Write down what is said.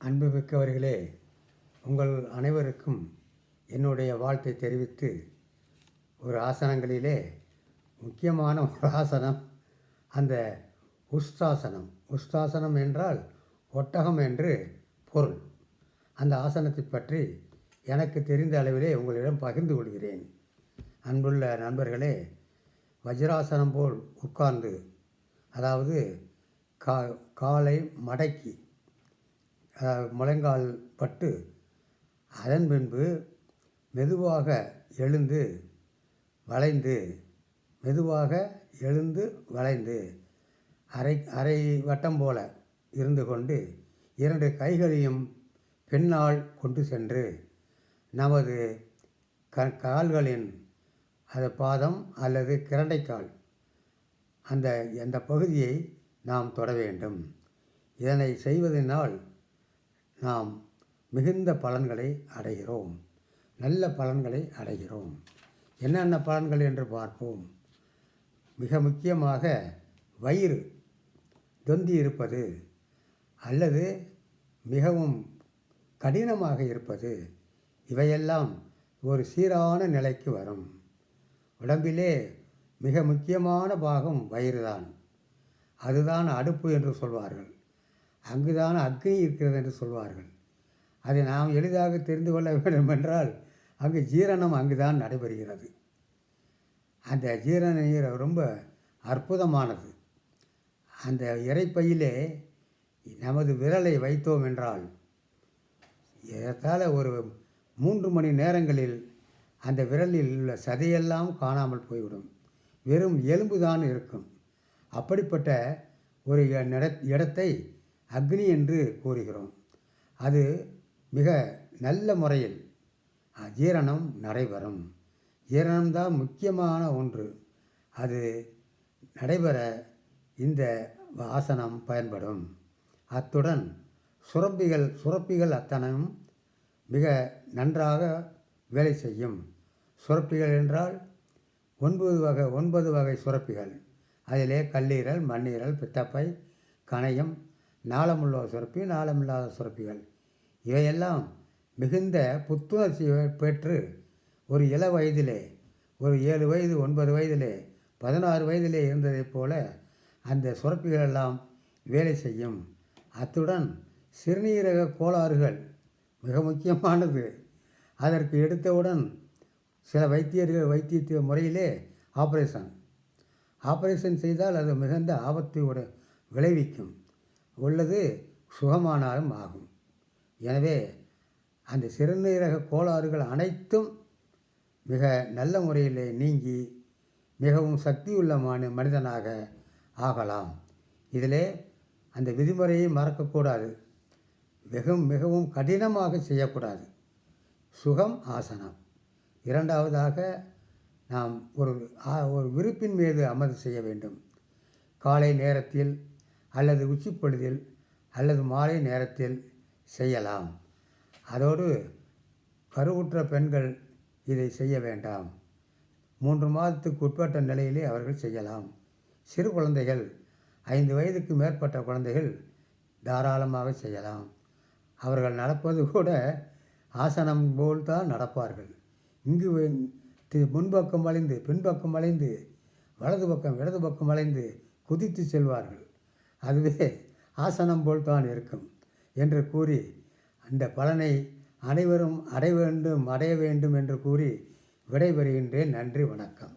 அன்புமிக்கவர்களே உங்கள் அனைவருக்கும் என்னுடைய வாழ்த்தை தெரிவித்து ஒரு ஆசனங்களிலே முக்கியமான ஒரு ஆசனம் அந்த உஷ்டாசனம் உஸ்தாசனம் என்றால் ஒட்டகம் என்று பொருள். அந்த ஆசனத்தை பற்றி எனக்கு தெரிந்த அளவிலே உங்களிடம் பகிர்ந்து கொள்கிறேன். அன்புள்ள நண்பர்களே வஜ்ராசனம் போல் உட்கார்ந்து அதாவது கா காலை மடக்கி முழங்கால் பட்டு அதன் பின்பு மெதுவாக எழுந்து வளைந்து மெதுவாக எழுந்து வளைந்து அரை அரை வட்டம் போல இருந்து கொண்டு இரண்டு கைகளையும் பின்னால் கொண்டு சென்று நமது க கால்களின் அது பாதம் அல்லது கிரண்டைக்கால் அந்த அந்த பகுதியை நாம் தொட வேண்டும். இதனை செய்வதனால் நாம் மிகுந்த பலன்களை அடைகிறோம். நல்ல பலன்களை அடைகிறோம். என்னென்ன பலன்கள் என்று பார்ப்போம். மிக முக்கியமாக வயிறு தொந்தி இருப்பது அல்லது மிகவும் கடினமாக இருப்பது. இவையெல்லாம் ஒரு சீரான நிலைக்கு வரும். உடம்பிலே மிக முக்கியமான பாகம் வயிறுதான். அதுதான் அடுப்பு என்று சொல்வார்கள். அங்குதான் அக்னி இருக்கிறது என்று சொல்வார்கள். அதை நாம் எளிதாக தெரிந்து கொள்ள வேண்டும் என்றால் அங்கு ஜீரணம் அங்குதான் நடைபெறுகிறது. அந்த ஜீரண நீர் ரொம்ப அற்புதமானது. அந்த இறைப்பையிலே நமது விரலை வைத்தோம் என்றால் ஏறத்தாழ ஒரு மூன்று மணி நேரங்களில் அந்த விரலில் உள்ள சதையெல்லாம் காணாமல் போய்விடும். வெறும் எலும்பு தான் இருக்கும். அப்படிப்பட்ட ஒரு இடத்தை அக்னி என்று கூறுகிறோம். அது மிக நல்ல முறையில் ஜீரணம் நடைபெறும். ஜீரணம்தான் முக்கியமான ஒன்று. அது நடைபெற இந்த ஆசனம் பயன்படும். அத்துடன் சுரப்பிகள் சுரப்பிகள் அத்தனையும் மிக நன்றாக வேலை செய்யும். சுரப்பிகள் என்றால் ஒன்பது வகை ஒன்பது வகை சுரப்பிகள். அதிலே கல்லீரல் மண்ணீரல் பித்தப்பை கணையம் நாளமுள்ள சுரப்பி நாளமில்லாத சுரப்பிகள் இவையெல்லாம் மிகுந்த புத்துணர்ச்சி பெற்று ஒரு இள வயதிலே ஒரு ஏழு வயது ஒன்பது வயதிலே பதினாறு வயதிலே இருந்ததைப் போல அந்த சுரப்பிகள் எல்லாம் வேலை செய்யும். அத்துடன் சிறுநீரக கோளாறுகள் மிக முக்கியமானது. அதற்கு எடுத்தவுடன் சில வைத்தியர்கள் வைத்திய முறையிலே ஆப்ரேஷன். ஆப்ரேஷன் செய்தால் அது மிகுந்த ஆபத்தை விளைவிக்கும். உள்ளது சுகமானாலும் ஆகும். எனவே அந்த சிறுநீரக கோளாறுகள் அனைத்தும் மிக நல்ல முறையில் நீங்கி மிகவும் சக்தியுள்ள மனி மனிதனாக ஆகலாம். இதிலே அந்த விதிமுறையை மறக்கக்கூடாது. மிகவும் மிகவும் கடினமாக செய்யக்கூடாது. சுகம் ஆசனம். இரண்டாவதாக நாம் ஒரு ஆ- ஒரு விருப்பின் மீது அமர்வு செய்ய வேண்டும். காலை நேரத்தில் அல்லது உச்சிப்பொழுதில் அல்லது மாலை நேரத்தில் செய்யலாம். அதோடு கருவுற்ற பெண்கள் இதை செய்ய வேண்டாம். மூன்று மாதத்துக்கு உட்பட்ட நிலையிலே அவர்கள் செய்யலாம். சிறு குழந்தைகள் ஐந்து வயதுக்கு மேற்பட்ட குழந்தைகள் தாராளமாக செய்யலாம். அவர்கள் நடப்பது கூட ஆசனம் போல்தான் நடப்பார்கள். இங்கு முன்பக்கம் வளைந்து பின்பக்கம் வளைந்து வலது பக்கம் இடது பக்கம் வளைந்து குதித்து செல்வார்கள். அதுவே ஆசனம் போல் தான் இருக்கும் என்று கூறி அந்த பலனை அனைவரும் அடைய வேண்டும் அடைய வேண்டும் என்று கூறி விடைபெறுகின்றேன். நன்றி வணக்கம்.